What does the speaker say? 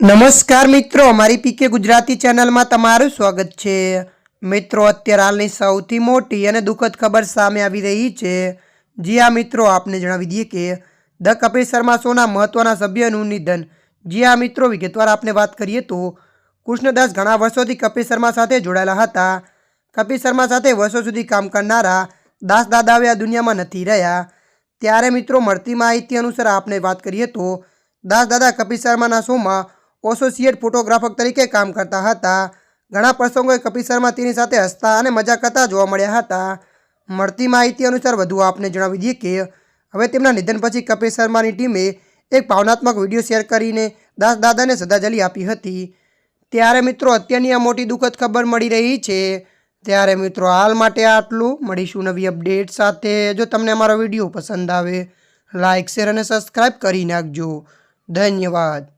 નમસ્કાર મિત્રો, અમારી પીકે ગુજરાતી ચેનલમાં તમારું સ્વાગત છે. મિત્રો, અત્યારે હાલની સૌથી મોટી અને દુઃખદ ખબર સામે આવી રહી છે. જી આ મિત્રો, આપને જણાવી દઈએ કે ધ કપિલ શર્મા શોના મહત્વના સભ્યનું નિધન. જી આ મિત્રો, વિગતવાર આપણે વાત કરીએ તો કૃષ્ણદાસ ઘણા વર્ષોથી કપિલ શર્મા સાથે જોડાયેલા હતા. કપિલ શર્મા સાથે વર્ષો સુધી કામ કરનારા દાસ દાદા હવે આ દુનિયામાં નથી રહ્યા. ત્યારે મિત્રો, મળતી માહિતી અનુસાર આપણે વાત કરીએ તો દાસ દાદા કપિલ શર્માના શોમાં એસોસિએટ ફોટોગ્રાફર તરીકે કામ કરતા હતા. ઘણા પ્રસંગોએ કપિલ શર્મા તેની સાથે હસતા અને મજા કરતા જોવા મળ્યા હતા. મળતી માહિતી અનુસાર વધુ આપને જણાવી દઈએ કે, હવે તેમના નિધન પછી કપિલ શર્માની ટીમે એક ભાવનાત્મક વીડિયો શેર કરીને દાસ દાદાને શ્રદ્ધાંજલિ આપી હતી. ત્યારે મિત્રો, અત્યારની આ મોટી દુઃખદ ખબર મળી રહી છે. ત્યારે મિત્રો, હાલ માટે આટલું. મળીશું નવી અપડેટ સાથે. જો તમને અમારો વીડિયો પસંદ આવે લાઇક શેર અને સબસ્ક્રાઈબ કરી નાખજો. ધન્યવાદ.